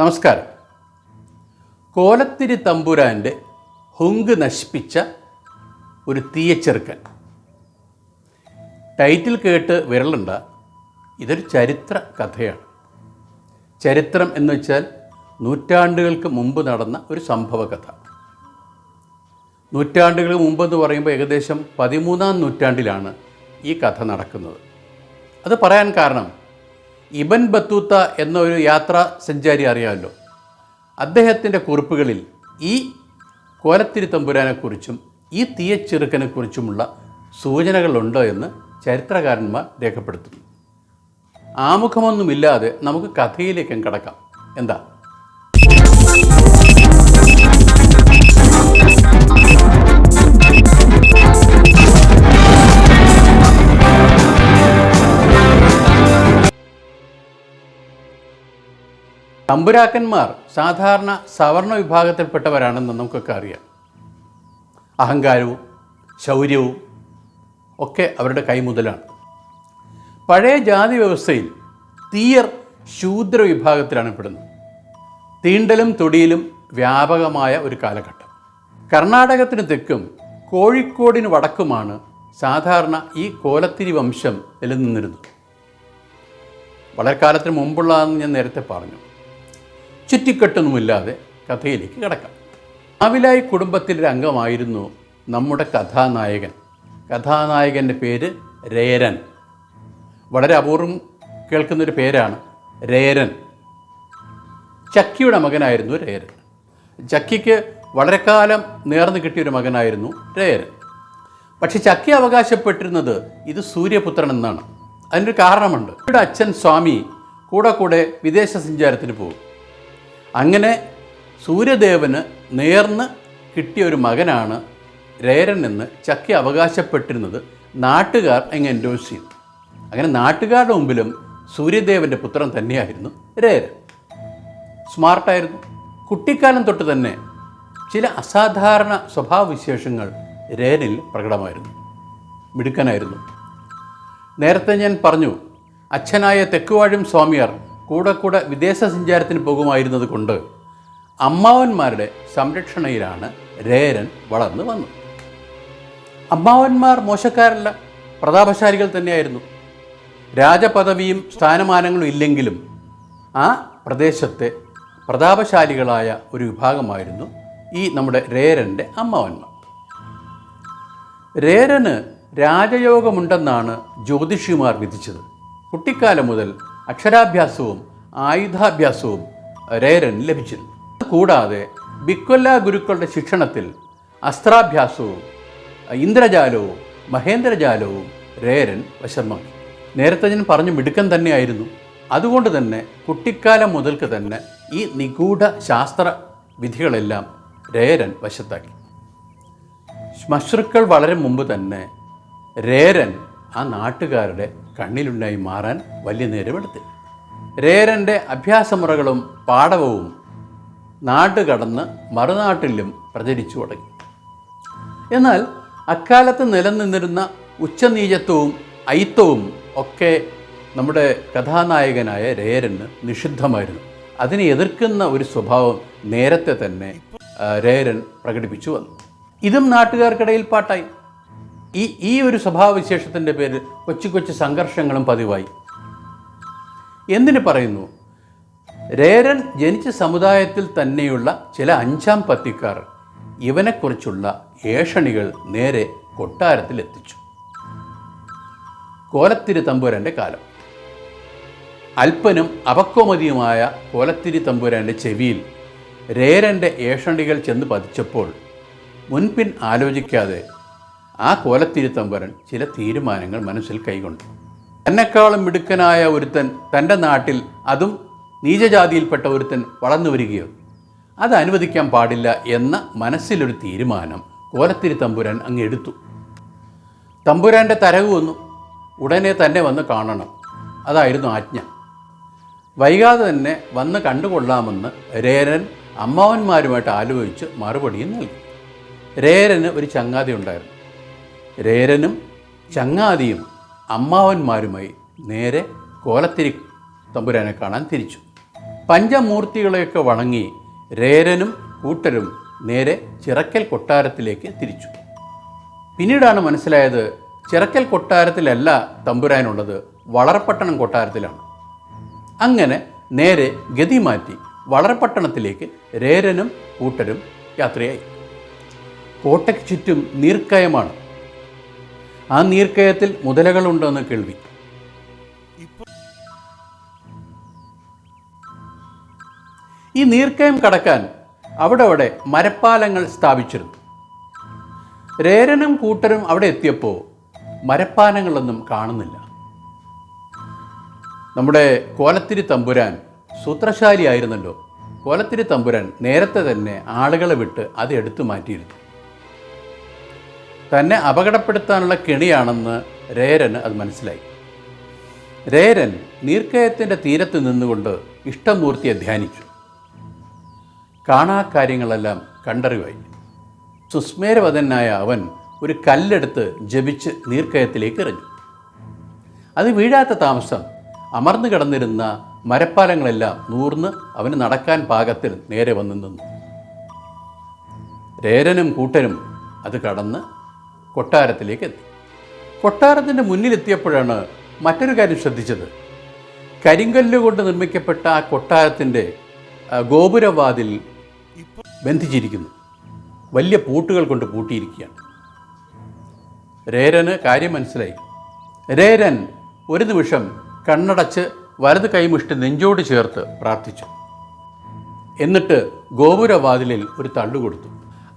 നമസ്കാരം. കോലത്തിരി തമ്പുരാന്റെ ഹുങ്ക് നശിപ്പിച്ച ഒരു തീയച്ചെറുക്കൻ ടൈറ്റിൽ കേട്ട് വിരലുണ്ട ഇതൊരു ചരിത്ര കഥയാണ്. ചരിത്രം എന്ന് വെച്ചാൽ നൂറ്റാണ്ടുകൾക്ക് മുമ്പ് നടന്ന ഒരു സംഭവ കഥ. നൂറ്റാണ്ടുകൾക്ക് മുമ്പ് എന്ന് പറയുമ്പോൾ ഏകദേശം പതിമൂന്നാം നൂറ്റാണ്ടിലാണ് ഈ കഥ നടക്കുന്നത്. അത് പറയാൻ കാരണം ഇബൻ ബത്തൂത്ത എന്ന ഒരു യാത്രാ സഞ്ചാരി അറിയാമല്ലോ. അദ്ദേഹത്തിന്റെ കുറിപ്പുകളിൽ ഈ കോലത്തിരി തമ്പുരാനെക്കുറിച്ചും ഈ തീയച്ചെറുക്കനെക്കുറിച്ചുമുള്ള സൂചനകളുണ്ടോ എന്ന് ചരിത്രകാരന്മാർ രേഖപ്പെടുത്തുന്നു. ആമുഖമൊന്നുമില്ലാതെ നമുക്ക് കഥയിലേക്കും കടക്കാം. എന്താ? തമ്പുരാക്കന്മാർ സാധാരണ സവർണ വിഭാഗത്തിൽപ്പെട്ടവരാണെന്ന് നമുക്കൊക്കെ അറിയാം. അഹങ്കാരവും ശൗര്യവും ഒക്കെ അവരുടെ കൈമുതലാണ്. പഴയ ജാതി വ്യവസ്ഥയിൽ തീയർ ശൂദ്ര വിഭാഗത്തിലാണ് പെടുന്നത്. തീണ്ടലും തൊടിയിലും വ്യാപകമായ ഒരു കാലഘട്ടം. കർണാടകത്തിന് തെക്കും കോഴിക്കോടിന് വടക്കുമാണ് സാധാരണ ഈ കോലത്തിരി വംശം നിലനിന്നിരുന്നത്. വളരെ കാലത്തിന് മുമ്പുള്ളതെന്ന് ഞാൻ നേരത്തെ പറഞ്ഞു. ചുറ്റിക്കെട്ടൊന്നുമില്ലാതെ കഥയിലേക്ക് കിടക്കാം. അവിലായി കുടുംബത്തിലൊരു അംഗമായിരുന്നു നമ്മുടെ കഥാനായകൻ. കഥാനായകന്റെ പേര് രേരൻ. വളരെ അപൂർവം കേൾക്കുന്നൊരു പേരാണ് രേരൻ. ചക്കിയുടെ മകനായിരുന്നു രേരൻ. ചക്കിക്ക് വളരെ കാലം നേർന്നു കിട്ടിയൊരു മകനായിരുന്നു രേരൻ. പക്ഷെ ചക്കി അവകാശപ്പെട്ടിരുന്നത് ഇത് സൂര്യപുത്രൻ എന്നാണ്. അതിനൊരു കാരണമുണ്ട്. ഇവിടെ അച്ഛൻ സ്വാമി കൂടെ കൂടെ വിദേശ സഞ്ചാരത്തിന് പോകും. അങ്ങനെ സൂര്യദേവന് നേർന്ന് കിട്ടിയ ഒരു മകനാണ് രേരൻ എന്ന് ചക്കി അവകാശപ്പെട്ടിരുന്നത് നാട്ടുകാർ അങ്ങ് എൻഡോസ് ചെയ്തു. അങ്ങനെ നാട്ടുകാരുടെ മുമ്പിലും സൂര്യദേവന്റെ പുത്രൻ തന്നെയായിരുന്നു രേരൻ. സ്മാർട്ടായിരുന്നു കുട്ടിക്കാലം തൊട്ട് തന്നെ ചില അസാധാരണ സ്വഭാവവിശേഷങ്ങൾ രേനിൽ പ്രകടമായിരുന്നു. മിടുക്കനായിരുന്നു. നേരത്തെ ഞാൻ പറഞ്ഞു അച്ഛനായ തെക്കുവാഴും സ്വാമിയാർ കൂടെ കൂടെ വിദേശ സഞ്ചാരത്തിന് പോകുമായിരുന്നത് കൊണ്ട് അമ്മാവന്മാരുടെ സംരക്ഷണയിലാണ് രേരൻ വളർന്നു വന്നത്. അമ്മാവന്മാർ മോശക്കാരല്ല പ്രതാപശാലികൾ തന്നെയായിരുന്നു. രാജപദവിയും സ്ഥാനമാനങ്ങളും ഇല്ലെങ്കിലും ആ പ്രദേശത്തെ പ്രതാപശാലികളായ ഒരു വിഭാഗമായിരുന്നു ഈ നമ്മുടെ രേരന്റെ അമ്മാവന്മാർ. രേരന് രാജയോഗമുണ്ടെന്നാണ് ജ്യോതിഷിമാർ വിധിച്ചത്. കുട്ടിക്കാലം മുതൽ അക്ഷരാഭ്യാസവും ആയുധാഭ്യാസവും രേരൻ ലഭിച്ചിരുന്നു. കൂടാതെ ബിക്കൊല്ല ഗുരുക്കളുടെ ശിക്ഷണത്തിൽ അസ്ത്രാഭ്യാസവും ഇന്ദ്രജാലവും മഹേന്ദ്രജാലവും രേരൻ വശമാക്കി. നേരത്തെ ഞാൻ പറഞ്ഞു മിടുക്കൻ തന്നെയായിരുന്നു. അതുകൊണ്ട് തന്നെ കുട്ടിക്കാലം മുതൽക്ക് തന്നെ ഈ നിഗൂഢ ശാസ്ത്ര വിധികളെല്ലാം രേരൻ വശത്താക്കി. ശ്മശ്രുക്കൾ വളരെ മുമ്പ് തന്നെ രേരൻ ആ നാട്ടുകാരുടെ കണ്ണിലുണ്ടായി മാറാൻ വലിയ നേരമെടുത്തില്ല. രേരന്റെ അഭ്യാസമുറകളും പാടവവും നാട്ടുകടന്ന് മറുനാട്ടിലും പ്രചരിച്ചു തുടങ്ങി. എന്നാൽ അക്കാലത്ത് നിലനിന്നിരുന്ന ഉച്ചനീചത്വവും ഐത്തവും ഒക്കെ നമ്മുടെ കഥാനായകനായ രേരന് നിഷിദ്ധമായിരുന്നു. അതിനെ എതിർക്കുന്ന ഒരു സ്വഭാവം നേരത്തെ തന്നെ രേരൻ പ്രകടിപ്പിച്ചു വന്നു. ഇതും നാട്ടുകാർക്കിടയിൽ പാട്ടായി. ഈ ഈ ഒരു സ്വഭാവവിശേഷത്തിന്റെ പേരിൽ കൊച്ചു കൊച്ചു സംഘർഷങ്ങളും പതിവായി. എന്തിന് പറയുന്നു? രേരൻ ജനിച്ച സമുദായത്തിൽ തന്നെയുള്ള ചില അഞ്ചാം പത്തിക്കാർ ഇവനെക്കുറിച്ചുള്ള ഏഷണികൾ നേരെ കൊട്ടാരത്തിൽ എത്തിച്ചു കോലത്തിരി തമ്പുരാന്റെ കാലം. അല്പനും അപക്വമതിയുമായ കോലത്തിരി തമ്പുരാന്റെ ചെവിയിൽ രേരന്റെ ഏഷണികൾ ചെന്ന് പതിച്ചപ്പോൾ മുൻപിൻ ആലോചിക്കാതെ ആ കോലത്തിരി തമ്പുരൻ ചില തീരുമാനങ്ങൾ മനസ്സിൽ കൈകൊണ്ടു. തന്നെക്കാളും മിടുക്കനായ ഒരുത്തൻ തന്റെ നാട്ടിൽ അതും നീചജാതിയിൽപ്പെട്ട ഒരുത്തൻ വളർന്നു വരികയോ? അത് അനുവദിക്കാൻ പാടില്ല എന്ന മനസ്സിലൊരു തീരുമാനം കോലത്തിരി തമ്പുരാൻ അങ്ങ് എടുത്തു. തമ്പുരാന്റെ തരവ് വന്നു. ഉടനെ തന്നെ വന്ന് കാണണം. അതായിരുന്നു ആജ്ഞ. വൈകാതെ തന്നെ വന്ന് കണ്ടുകൊള്ളാമെന്ന് രേരൻ അമ്മാവന്മാരുമായിട്ട് ആലോചിച്ച് മറുപടിയും നൽകി. രേരന് ഒരു ചങ്ങാതി ഉണ്ടായിരുന്നു. രേരനും ചങ്ങാതിയും അമ്മാവന്മാരുമായി നേരെ കോലത്തിരി തമ്പുരാനെ കാണാൻ തിരിച്ചു. പഞ്ചമൂർത്തികളെയൊക്കെ വണങ്ങി രേരനും കൂട്ടരും നേരെ ചിറക്കൽ കൊട്ടാരത്തിലേക്ക് തിരിച്ചു. പിന്നീടാണ് മനസ്സിലായത് ചിറക്കൽ കൊട്ടാരത്തിലല്ല തമ്പുരാനുള്ളത് വളർപട്ടണം കൊട്ടാരത്തിലാണ്. അങ്ങനെ നേരെ ഗതി മാറ്റി വളർപട്ടണത്തിലേക്ക് രേരനും കൂട്ടരും യാത്രയായി. കോട്ടയ്ക്ക് ചുറ്റും നീർക്കയമാണ് ആ നീർക്കയത്തിൽ മുതലകളുണ്ടെന്ന് കേൾവി. ഈ നീർക്കയം കടക്കാൻ അവിടെ അവിടെ മരപ്പാലങ്ങൾ സ്ഥാപിച്ചിരുന്നു. രേരനും കൂട്ടരും അവിടെ എത്തിയപ്പോൾ മരപ്പാലങ്ങളൊന്നും കാണുന്നില്ല. നമ്മുടെ കോലത്തിരി തമ്പുരാൻ സൂത്രശാലിയായിരുന്നല്ലോ. കോലത്തിരി തമ്പുരാൻ നേരത്തെ തന്നെ ആളുകളെ വിട്ട് അത് എടുത്തു മാറ്റിയിരുന്നു. തന്നെ അപകടപ്പെടുത്താനുള്ള കെണിയാണെന്ന് രേരന് അത് മനസ്സിലായി. രേരൻ നീർക്കയത്തിന്റെ തീരത്ത് നിന്നുകൊണ്ട് ഇഷ്ടമൂർത്തിയെ ധ്യാനിച്ചു. കാണാ കാര്യങ്ങളെല്ലാം കണ്ടറിവായി. സുസ്മേരവതനായ അവൻ ഒരു കല്ലെടുത്ത് ജപിച്ച് നീർക്കയത്തിലേക്ക് എറിഞ്ഞു. അത് വീഴാത്ത താമസം അമർന്നു കിടന്നിരുന്ന മരപ്പാലങ്ങളെല്ലാം നൂർന്ന് അവന് നടക്കാൻ പാകത്തിൽ നേരെ വന്നു നിന്നു. രേരനും കൂട്ടരും അത് കടന്ന് കൊട്ടാരത്തിലേക്ക് എത്തി. കൊട്ടാരത്തിന്റെ മുന്നിലെത്തിയപ്പോഴാണ് മറ്റൊരു കാര്യം ശ്രദ്ധിച്ചത്. കരിങ്കല്ല് കൊണ്ട് നിർമ്മിക്കപ്പെട്ട ആ കൊട്ടാരത്തിന്റെ ഗോപുരവാതിൽ ബന്ധിച്ചിരിക്കുന്നു. വലിയ പൂട്ടുകൾ കൊണ്ട് പൂട്ടിയിരിക്കുകയാണ്. രേരന് കാര്യം മനസ്സിലായി. രേരൻ ഒരു നിമിഷം കണ്ണടച്ച് വലത് കൈമുഷ്ടി നെഞ്ചോട് ചേർത്ത് പ്രാർത്ഥിച്ചു. എന്നിട്ട് ഗോപുരവാതിലിൽ ഒരു തള്ളു കൊടുത്തു.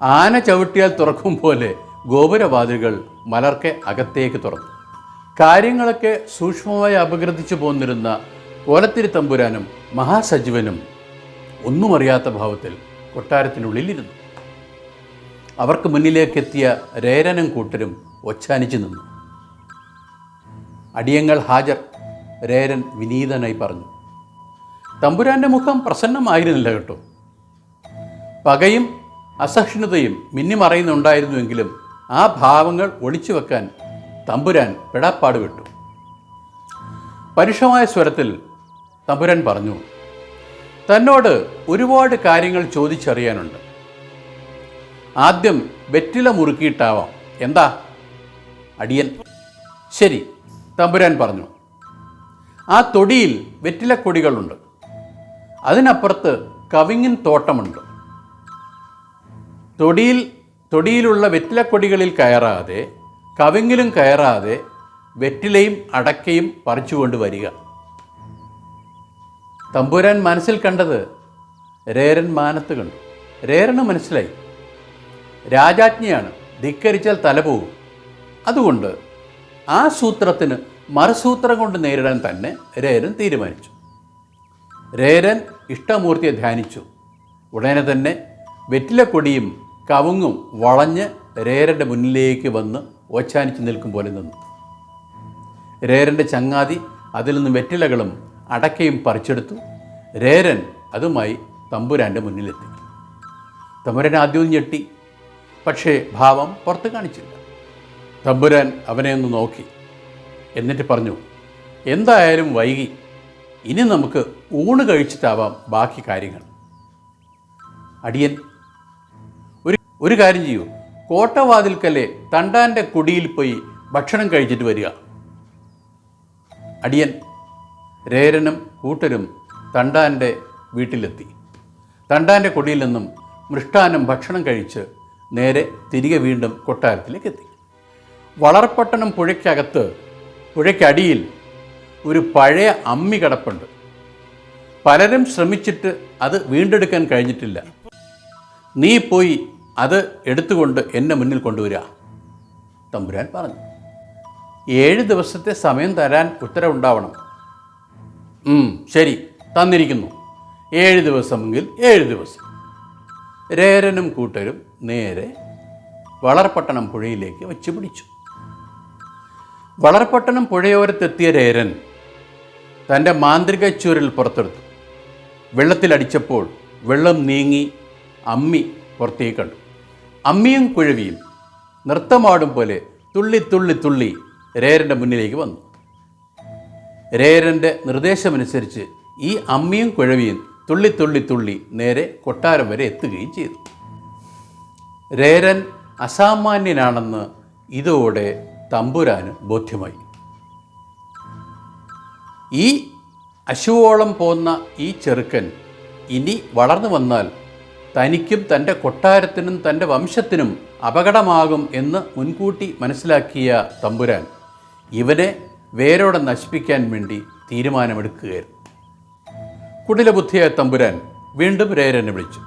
ആന ചവിട്ടിയാൽ തുറക്കും പോലെ ഗോപുരവാതിലുകൾ മലർക്കെ അകത്തേക്ക് തുറന്നു. കാര്യങ്ങളൊക്കെ സൂക്ഷ്മമായി അപഗ്രഥിച്ചു പോന്നിരുന്ന കോലത്തിരി തമ്പുരാനും മഹാസജീവനും ഒന്നും അറിയാത്ത ഭാവത്തിൽ കൊട്ടാരത്തിനുള്ളിലിരുന്നു. അവർക്ക് മുന്നിലേക്കെത്തിയ രേരനും കൂട്ടരും ഒച്ചാനിച്ചു നിന്നു. അടിയങ്ങൾ ഹാജർ രേരൻ വിനീതനായി പറഞ്ഞു തമ്പുരാന്റെ മുഖം പ്രസന്നമായിരുന്നില്ല കേട്ടോ. പകയും അസഹിഷ്ണുതയും മിന്നിമറയുന്നുണ്ടായിരുന്നുവെങ്കിലും ആ ഭാവങ്ങൾ ഒളിച്ചു വെക്കാൻ തമ്പുരാൻ പെടാപ്പാട് വിട്ടു. പരുഷമായ സ്വരത്തിൽ തമ്പുരാൻ പറഞ്ഞു തന്നോട് ഒരുപാട് കാര്യങ്ങൾ ചോദിച്ചറിയാനുണ്ട്. ആദ്യം വെറ്റില മുറുക്കിയിട്ടാവാം. എന്താ? അടിയൻ. ശരി തമ്പുരാൻ പറഞ്ഞു. ആ തൊടിയിൽ വെറ്റിലക്കൊടികളുണ്ട്. അതിനപ്പുറത്ത് കവിങ്ങിൻ തോട്ടമുണ്ട്. തൊടിയിൽ തൊടിയിലുള്ള വെറ്റിലക്കൊടികളിൽ കയറാതെ കവിങ്ങിലും കയറാതെ വെറ്റിലയും അടക്കയും പറിച്ചുകൊണ്ട് വരിക തമ്പുരാൻ മനസ്സിൽ കണ്ടത് രേരൻ മാനത്ത് കണ്ടു. രേരന് മനസ്സിലായി. രാജാജ്ഞയാണ് ധിക്കരിച്ചാൽ തല പോകും അതുകൊണ്ട് ആ സൂത്രത്തിന് മറുസൂത്രം കൊണ്ട് നേരിടാൻ തന്നെ രേരൻ തീരുമാനിച്ചു. രേരൻ ഇഷ്ടമൂർത്തിയെ ധ്യാനിച്ചു. ഉടനെ തന്നെ വെറ്റിലക്കൊടിയും കവുങ്ങും വളഞ്ഞ് രേരന്റെ മുന്നിലേക്ക് വന്ന് ഓച്ചാനിച്ച് നിൽക്കും പോലെ നിന്നു. രേരന്റെ ചങ്ങാതി അതിൽ നിന്ന് വെറ്റിലകളും അടക്കയും പറിച്ചെടുത്തു. രേരൻ അതുമായി തമ്പുരാന്റെ മുന്നിലെത്തി. തമ്പുരാൻ ആദ്യവും ഞെട്ടി പക്ഷേ ഭാവം പുറത്ത് കാണിച്ചില്ല. തമ്പുരാൻ അവനെ ഒന്ന് നോക്കി എന്നിട്ട് പറഞ്ഞു എന്തായാലും വൈകി ഇനി നമുക്ക് ഊണ് കഴിച്ചിട്ടാവാം ബാക്കി കാര്യങ്ങൾ. അടിയൻ ഒരു കാര്യം ചെയ്യൂ. കോട്ടവാതിൽക്കല്ലേ തണ്ടാന്റെ കുടിയിൽ പോയി ഭക്ഷണം കഴിച്ചിട്ട് വരിക. അടിയൻ രേരനും കൂട്ടരും തണ്ടാന്റെ വീട്ടിലെത്തി. തണ്ടാന്റെ കൊടിയിൽ നിന്നും മൃഷ്ടാനം ഭക്ഷണം കഴിച്ച് നേരെ തിരികെ വീണ്ടും കൊട്ടാരത്തിലേക്ക് എത്തി വളർപ്പട്ടണം പുഴയ്ക്കകത്ത് പുഴയ്ക്കടിയിൽ ഒരു പഴയ അമ്മി കിടപ്പുണ്ട്. പലരും ശ്രമിച്ചിട്ട് അത് വീണ്ടെടുക്കാൻ കഴിഞ്ഞിട്ടില്ല. നീ പോയി അത് എടുത്തുകൊണ്ട് എന്നെ മുന്നിൽ കൊണ്ടുവരിക. തമ്പുരാൻ പറഞ്ഞു. ഏഴ് ദിവസത്തെ സമയം തരാൻ ഉത്തരവുണ്ടാവണം. ശരി തന്നിരിക്കുന്നു. ഏഴ് ദിവസമെങ്കിൽ ഏഴ് ദിവസം. രേരനും കൂട്ടരും നേരെ വളർപട്ടണം പുഴയിലേക്ക് വച്ച് പിടിച്ചു. വളർപട്ടണം പുഴയോരത്തെത്തിയ രേരൻ തന്റെ മാന്ത്രിക ചുരുൾ പുറത്തെടുത്തു. വെള്ളത്തിലടിച്ചപ്പോൾ വെള്ളം നീങ്ങി അമ്മി പുറത്തേക്ക് കണ്ടു. അമ്മിയും കുഴവിയും നൃത്തമാടും പോലെ തുള്ളി തുള്ളി തുള്ളി രേരന്റെ മുന്നിലേക്ക് വന്നു. രേരന്റെ നിർദ്ദേശമനുസരിച്ച് ഈ അമ്മിയും കുഴവിയും തുള്ളി തുള്ളി തുള്ളി നേരെ കൊട്ടാരം വരെ എത്തുകയും ചെയ്തു. രേരൻ അസാമാന്യനാണെന്ന് ഇതോടെ തമ്പുരാന് ബോധ്യമായി. ഈ അശുവോളം പോന്ന ഈ ചെറുക്കൻ ഇനി വളർന്നു വന്നാൽ തനിക്കും തന്റെ കൊട്ടാരത്തിനും തന്റെ വംശത്തിനും അപകടമാകും എന്ന് മുൻകൂട്ടി മനസ്സിലാക്കിയ തമ്പുരാൻ ഇവനെ വേരോടെ നശിപ്പിക്കാൻ വേണ്ടി തീരുമാനമെടുക്കുകയായിരുന്നു. കുടിലബുദ്ധിയായ തമ്പുരാൻ വീണ്ടും രേരനെ വിളിച്ചു.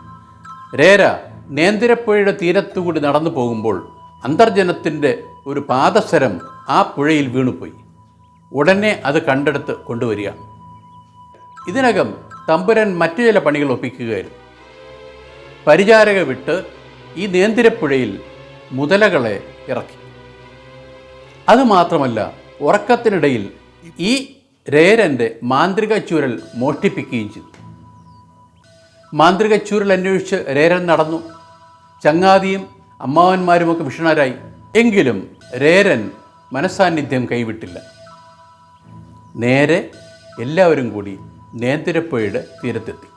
രേര നേന്തിരപ്പുഴയുടെ തീരത്തുകൂടി നടന്നു പോകുമ്പോൾ അന്തർജനത്തിന്റെ ഒരു പാദസരം ആ പുഴയിൽ വീണുപോയി. ഉടനെ അത് കണ്ടെടുത്ത് കൊണ്ടുവരിക. ഇതിനകം തമ്പുരാൻ മറ്റു ചില പണികൾ ഒപ്പിക്കുകയായിരുന്നു. പരിചാരക വിട്ട് ഈ നേന്തിരപ്പുഴയിൽ മുതലകളെ ഇറക്കി. അതുമാത്രമല്ല ഉറക്കത്തിനിടയിൽ ഈ രേരന്റെ മാന്ത്രിക ചൂരൽ മോഷ്ടിപ്പിക്കുകയും ചെയ്തു. മാന്ത്രിക ചൂരൽ അന്വേഷിച്ച് രേരൻ നടന്നു. ചങ്ങാതിയും അമ്മാവന്മാരുമൊക്കെ വിഷണരായി എങ്കിലും രേരൻ മനസാന്നിധ്യം കൈവിട്ടില്ല. നേരെ എല്ലാവരും കൂടി നേന്തിരപ്പുഴയുടെ തീരത്തെത്തി.